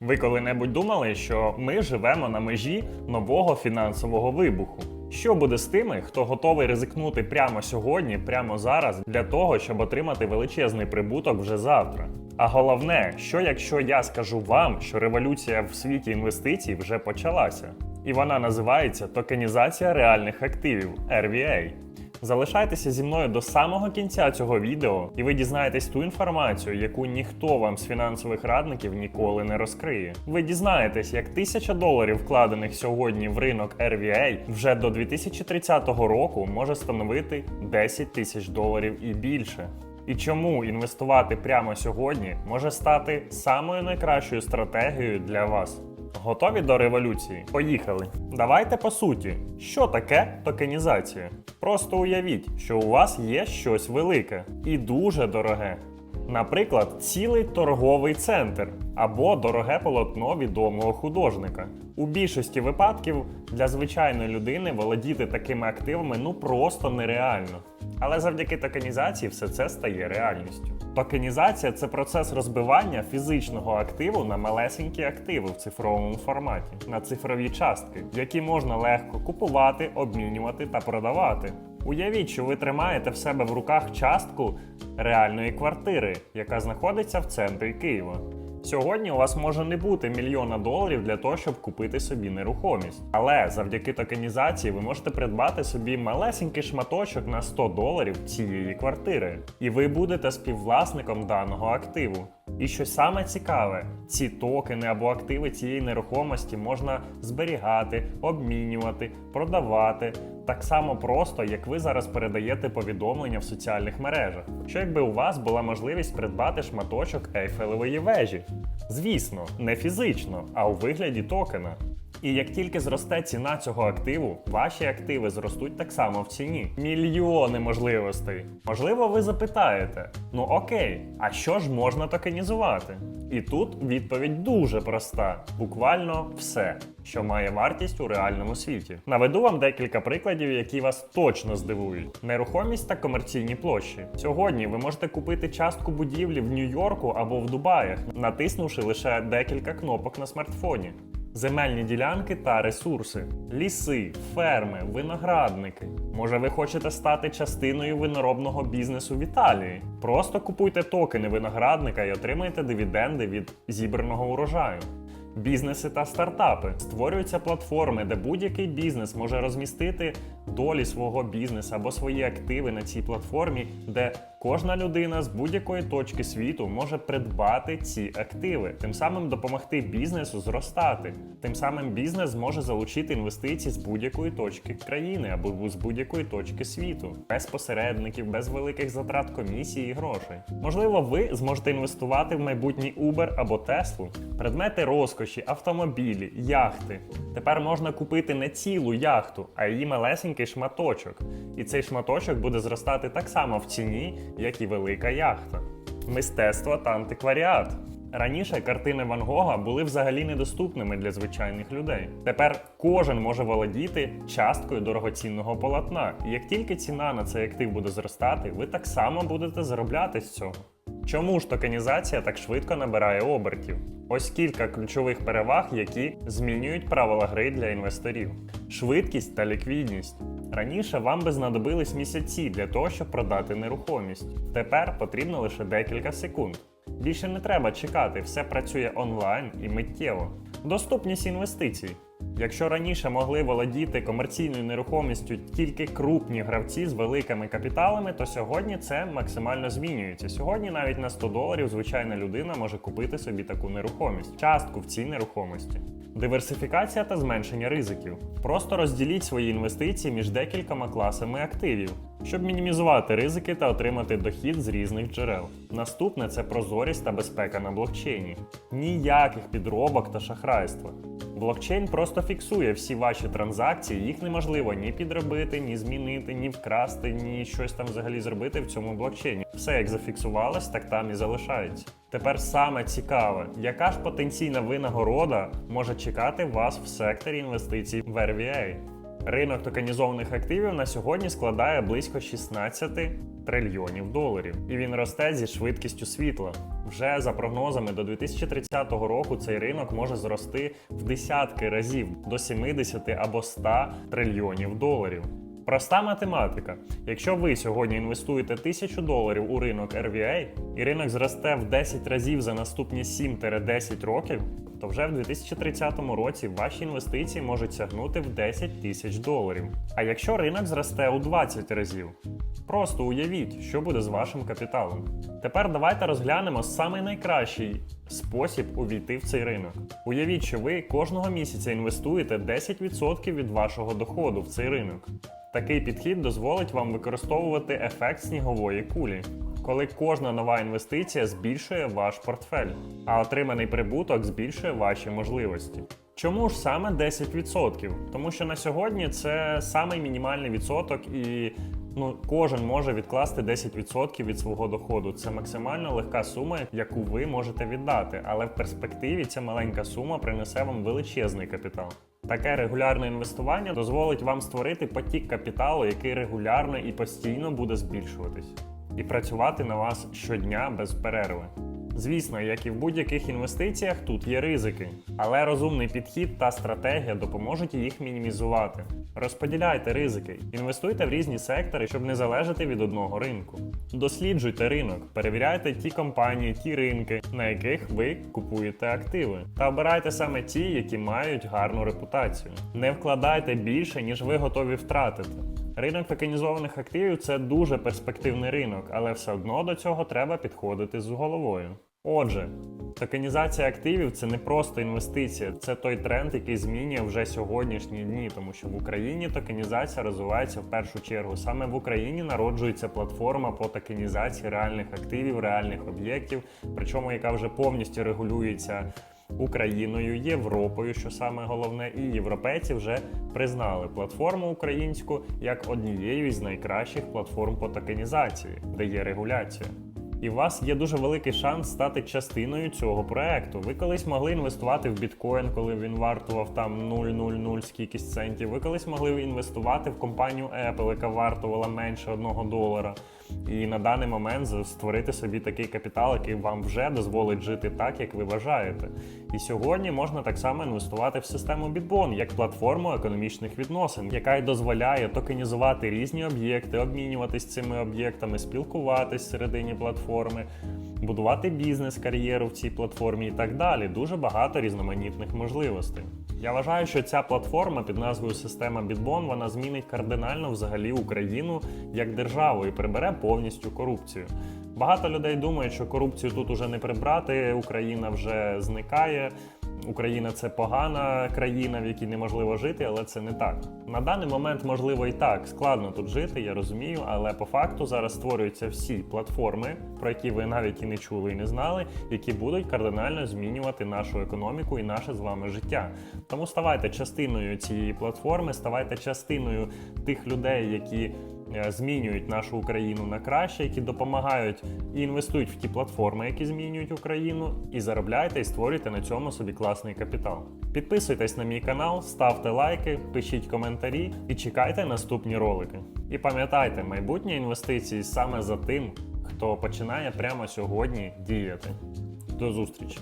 Ви коли-небудь думали, що ми живемо на межі нового фінансового вибуху? Що буде з тими, хто готовий ризикнути прямо сьогодні, прямо зараз, для того, щоб отримати величезний прибуток вже завтра? А головне, що якщо я скажу вам, що революція в світі інвестицій вже почалася, і вона називається токенізація реальних активів RVA. Залишайтеся зі мною до самого кінця цього відео, і ви дізнаєтесь ту інформацію, яку ніхто вам з фінансових радників ніколи не розкриє. Ви дізнаєтесь, як тисяча доларів, вкладених сьогодні в ринок RVA, вже до 2030 року може становити 10 тисяч доларів і більше. І чому інвестувати прямо сьогодні може стати самою найкращою стратегією для вас. Готові до революції? Поїхали. Давайте по суті, що таке токенізація? Просто уявіть, що у вас є щось велике і дуже дороге. Наприклад, цілий торговий центр або дороге полотно відомого художника. У більшості випадків для звичайної людини володіти такими активами ну просто нереально. Але завдяки токенізації все це стає реальністю. Токенізація це процес розбивання фізичного активу на малесенькі активи в цифровому форматі, на цифрові частки, які можна легко купувати, обмінювати та продавати. Уявіть, що ви тримаєте в себе в руках частку реальної квартири, яка знаходиться в центрі Києва. Сьогодні у вас може не бути мільйона доларів для того, щоб купити собі нерухомість. Але завдяки токенізації ви можете придбати собі малесенький шматочок на 100 доларів цієї квартири, і ви будете співвласником даного активу. І що саме цікаве, ці токени або активи цієї нерухомості можна зберігати, обмінювати, продавати так само просто, як ви зараз передаєте повідомлення в соціальних мережах. Що якби у вас була можливість придбати шматочок ейфелевої вежі? Звісно, не фізично, а у вигляді токена. І як тільки зросте ціна цього активу, ваші активи зростуть так само в ціні. Мільйони можливостей. Можливо, ви запитаєте: ну окей, а що ж можна токенізувати? І тут відповідь дуже проста: буквально все, що має вартість у реальному світі. Наведу вам декілька прикладів, які вас точно здивують: нерухомість та комерційні площі. Сьогодні ви можете купити частку будівлі в Нью-Йорку або в Дубаях, натиснувши лише декілька кнопок на смартфоні. Земельні ділянки та ресурси, ліси, ферми, виноградники. Може, ви хочете стати частиною виноробного бізнесу в Італії? Просто купуйте токени виноградника і отримайте дивіденди від зібраного урожаю. Бізнеси та стартапи створюються платформи, де будь-який бізнес може розмістити долі свого бізнесу або свої активи на цій платформі, де кожна людина з будь-якої точки світу може придбати ці активи, тим самим допомогти бізнесу зростати. Тим самим бізнес зможе залучити інвестиції з будь-якої точки країни або з будь-якої точки світу, без посередників, без великих затрат комісії і грошей. Можливо, ви зможете інвестувати в майбутній Uber або Tesla, предмети розкоші, автомобілі, яхти. Тепер можна купити не цілу яхту, а її малесенький шматочок. І цей шматочок буде зростати так само в ціні, як і велика яхта. Мистецтво та антикваріат. Раніше картини Ван Гога були взагалі недоступними для звичайних людей. Тепер кожен може володіти часткою дорогоцінного полотна. І як тільки ціна на цей актив буде зростати, ви так само будете заробляти з цього. Чому ж токенізація так швидко набирає обертів? Ось кілька ключових переваг, які змінюють правила гри для інвесторів: швидкість та ліквідність. Раніше вам би знадобились місяці для того, щоб продати нерухомість. Тепер потрібно лише декілька секунд. Більше не треба чекати, все працює онлайн і миттєво. Доступність інвестицій. Якщо раніше могли володіти комерційною нерухомістю тільки крупні гравці з великими капіталами, то сьогодні це максимально змінюється. Сьогодні навіть на 100 доларів звичайна людина може купити собі таку нерухомість, частку в цій нерухомості. Диверсифікація та зменшення ризиків. Просто розділіть свої інвестиції між декількома класами активів, щоб мінімізувати ризики та отримати дохід з різних джерел. Наступне це прозорість та безпека на блокчейні. Ніяких підробок та шахрайства. Блокчейн просто фіксує всі ваші транзакції, їх неможливо ні підробити, ні змінити, ні вкрасти, ні щось там взагалі зробити в цьому блокчейні. Все як зафіксувалось, так там і залишається. Тепер саме цікаве, яка ж потенційна винагорода може чекати вас в секторі інвестицій в RVA? Ринок токенізованих активів на сьогодні складає близько 16 трильйонів доларів, і він росте зі швидкістю світла. Вже за прогнозами до 2030 року цей ринок може зрости в десятки разів до 70 або 100 трильйонів доларів. Проста математика. Якщо ви сьогодні інвестуєте 1000 доларів у ринок RVA, і ринок зросте в 10 разів за наступні 7-10 років, то вже в 2030 році ваші інвестиції можуть сягнути в 10 тисяч доларів. А якщо ринок зросте у 20 разів, просто уявіть, що буде з вашим капіталом. Тепер давайте розглянемо самий найкращий спосіб увійти в цей ринок. Уявіть, що ви кожного місяця інвестуєте 10% від вашого доходу в цей ринок. Такий підхід дозволить вам використовувати ефект снігової кулі, коли кожна нова інвестиція збільшує ваш портфель, а отриманий прибуток збільшує ваші можливості. Чому ж саме 10%? Тому що на сьогодні це самий мінімальний відсоток, і ну, кожен може відкласти 10% від свого доходу. Це максимально легка сума, яку ви можете віддати, але в перспективі ця маленька сума принесе вам величезний капітал. Таке регулярне інвестування дозволить вам створити потік капіталу, який регулярно і постійно буде збільшуватись, і працювати на вас щодня без перерви. Звісно, як і в будь-яких інвестиціях, тут є ризики, але розумний підхід та стратегія допоможуть їх мінімізувати. Розподіляйте ризики, інвестуйте в різні сектори, щоб не залежати від одного ринку. Досліджуйте ринок, перевіряйте ті компанії, ті ринки, на яких ви купуєте активи, та обирайте саме ті, які мають гарну репутацію. Не вкладайте більше, ніж ви готові втратити. Ринок токенізованих активів це дуже перспективний ринок, але все одно до цього треба підходити з головою. Отже, токенізація активів це не просто інвестиція, це той тренд, який змінює вже сьогоднішні дні, тому що в Україні токенізація розвивається в першу чергу. Саме в Україні народжується платформа по токенізації реальних активів, реальних об'єктів, причому яка вже повністю регулюється. Україною, Європою, що саме головне, і європейці вже признали платформу українську як однією із найкращих платформ по токенізації, де є регуляція. І у вас є дуже великий шанс стати частиною цього проекту. Ви колись могли інвестувати в біткоін, коли він вартував там 0,00 скількись центів. Ви колись могли інвестувати в компанію Apple, яка вартувала менше 1 долара. І на даний момент створити собі такий капітал, який вам вже дозволить жити так, як ви вважаєте. І сьогодні можна так само інвестувати в систему Bitbon як платформу економічних відносин, яка й дозволяє токенізувати різні об'єкти, обмінюватись цими об'єктами, спілкуватись всередині платформи, будувати бізнес, кар'єру в цій платформі і так далі. Дуже багато різноманітних можливостей. Я вважаю, що ця платформа під назвою Система Bitbon вона змінить кардинально взагалі Україну як державу і прибере повністю корупцію. Багато людей думають, що корупцію тут уже не прибрати, Україна вже зникає. Україна це погана країна, в якій неможливо жити, але це не так. На даний момент можливо і так. Складно тут жити, я розумію, але по факту зараз створюються всі платформи, про які ви навіть і не чули і не знали, які будуть кардинально змінювати нашу економіку і наше з вами життя. Тому ставайте частиною цієї платформи, ставайте частиною тих людей, які змінюють нашу Україну на краще, які допомагають і інвестують в ті платформи, які змінюють Україну, і заробляйте і створюйте на цьому собі класний капітал. Підписуйтесь на мій канал, ставте лайки, пишіть коментарі і чекайте наступні ролики. І пам'ятайте, майбутнє інвестиції саме за тим, хто починає прямо сьогодні діяти. До зустрічі!